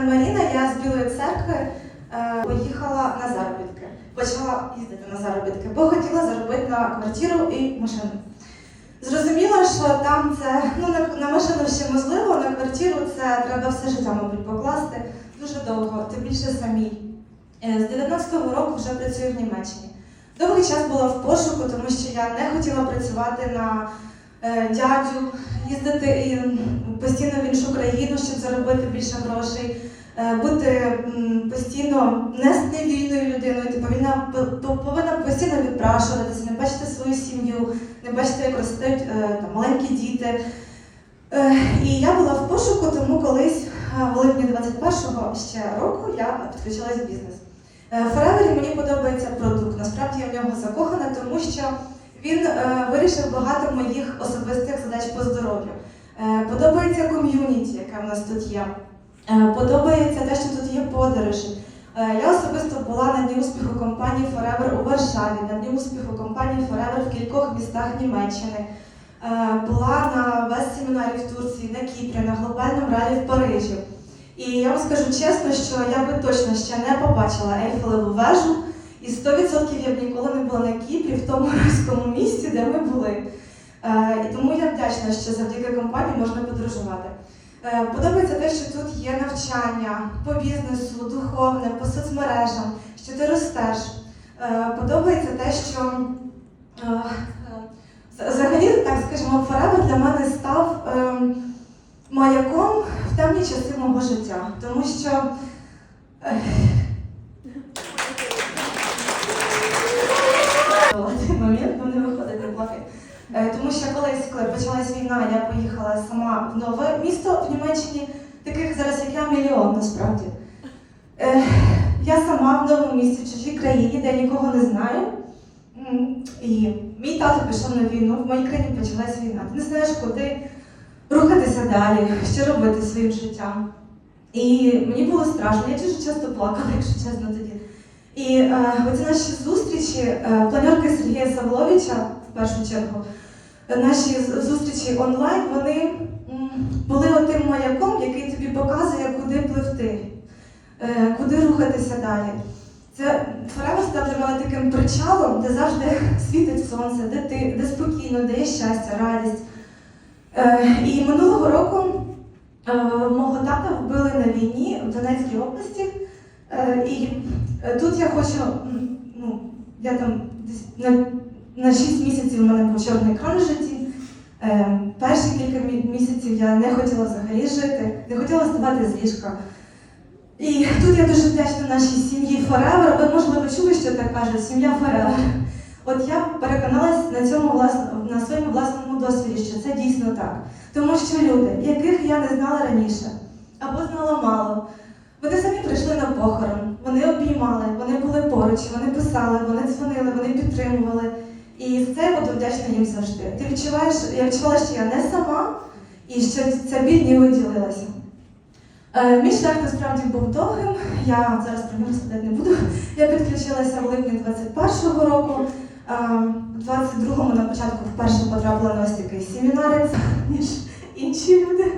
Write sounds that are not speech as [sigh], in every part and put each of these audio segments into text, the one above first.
звати Маріна, я з Білої церкви поїхала на заробітки. Почала їздити на заробітки, бо хотіла заробити на квартиру і машину. Зрозуміла, що там це ну на, на машину ще можливо, на квартиру це треба все життя, мабуть, покласти дуже довго, тим більше самій. Е, З 19-го року вже працюю в Німеччині. Довгий час була в пошуку, тому що я не хотіла працювати на дядю, їздити постійно в іншу країну, щоб заробити більше грошей, е, бути постійно не з невільною людиною. Ти повинна, по- по- повинна постійно відпрашуватися, не бачити свою сім'ю, не бачити, як ростуть е, маленькі діти. Е, І я була в пошуку, тому колись е, в липні 21-го ще року я підключилась в бізнес. Е, Forever мені подобається продукт. Насправді я в нього закохана, тому що він е, вирішив багато моїх особистих задач по здоров'ю. Е, подобається ком'юніті, яке в нас тут є. Е, подобається те, що тут є подорожі. Е, я особисто була на дні успіху компанії Forever у Варшаві, на дні успіху компанії Forever в кількох містах Німеччини. Е, була на вес-семінарі в Турції, на Кіпрі, на глобальному ралі в Парижі. І я вам скажу чесно, що я би точно ще не побачила Ейфелеву вежу, і 100% я б ніколи не була на Кіпрі, в тому ми були. Е, і тому я вдячна, що завдяки компанії можна подорожувати. Е, подобається те, що тут є навчання по бізнесу, духовне, по соцмережам, що ти ростеш. Е, подобається те, що взагалі, так скажімо, Forever для мене став. ем, маяком в темні часи мого життя, тому що е, цей момент ну, не виходить не плакати. Е, Тому що колись, почалась війна, я поїхала сама в нове місто в Німеччині, таких зараз як я мільйон насправді. Е, Я сама в новому місті, в чужій країні, де нікого не знаю. І мій тато пішов на війну, в моїй країні почалась війна. Ти не знаєш, куди рухатися далі, що робити своїм життям. І мені було страшно, я дуже часто плакала, якщо чесно тоді. І е, оці наші зустрічі, е, планерки Сергія Савловича, в першу чергу, наші зустрічі онлайн, вони були отим маяком, який тобі показує, куди пливти, е, куди рухатися далі. Це Forever став для мене таким причалом, де завжди світить сонце, де ти, де спокійно, де є щастя, радість. Е, і минулого року е, мого тата вбили на війні в Донецькій області. І тут я хочу, ну, я там десь на, на 6 місяців у мене був чорний екран в житті. Е, перші кілька місяців я не хотіла взагалі жити, не хотіла вставати з ліжка. І тут я дуже вдячна нашій сім'ї Forever. Ви, можливо, чули, що так кажуть, сім'я Forever. От я переконалась на цьому на своєму власному досвіді, що це дійсно так. Тому що люди, яких я не знала раніше, або знала мало, вони самі прийшли на похорон, вони обіймали, вони були поруч, вони писали, вони дзвонили, вони підтримували. І це я буду вдячна їм завжди. Ти відчуваєш, я відчувала, що я не сама і що ця біль ніби ділилася. Е, Мій шлях насправді був довгим. Я зараз про нього розповідати не буду. Я підключилася в липні 21-го року. Е, В 22-му на початку вперше потрапила на ось такий семінар, ніж інші люди.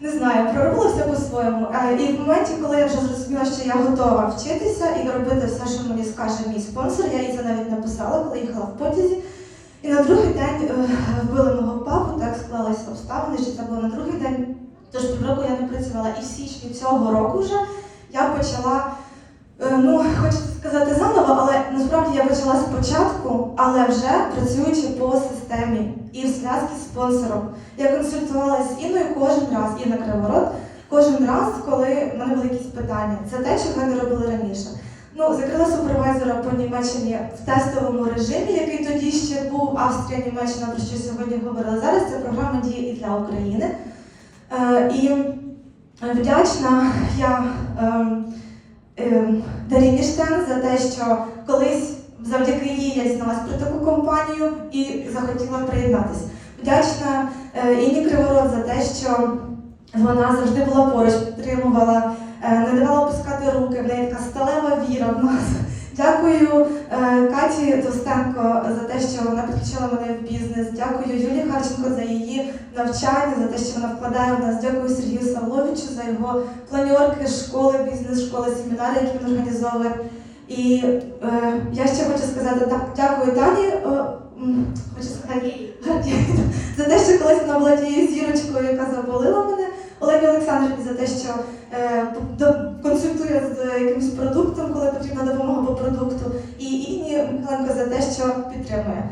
Не знаю, проробила все по-своєму. І в моменті, коли я вже зрозуміла, що я готова вчитися і робити все, що мені скаже мій спонсор, я їй це навіть написала, коли їхала в потязі. І на другий день е, вбили мого папу, так склалися обставини, що це було на другий день. Тож півроку я не працювала. І в січні цього року вже я почала, е, ну, хочу сказати заново, я почала спочатку, але вже працюючи по системі і в зв'язку з спонсором. Я консультувалася з Інною кожен раз, Інна Криворот, кожен раз, коли в мене були якісь питання. Це те, чого я не робила раніше. Ну, закрила супервайзера по Німеччині в тестовому режимі, який тоді ще був Австрія, Німеччина, про що сьогодні говорила. Зараз ця програма діє і для України. Е, і вдячна я ем, Даріні Штен за те, що колись завдяки їй я дізналась про таку компанію і захотіла приєднатися. Вдячна е, Інні Криворот за те, що вона завжди була поруч, підтримувала, е, не давала опускати руки, в неї така сталева віра в нас. Дякую е, Каті Товстенко за те, що вона підключила мене в бізнес. Дякую Юлії Харченко за її навчання, за те, що вона вкладає в нас. Дякую Сергію Савловичу за його планьорки, школи, бізнес-школи, семінари, які він організовує. І е, я ще хочу сказати так, дякую Тані. е, хочу сказати [laughs] за те, що колись вона була тією зірочкою, яка заболила мене. Олені Олександрівні за те, що е, до- консультує з якимось продуктом, коли потрібна допомога по продукту. І Інні Михайленко за те, що підтримує.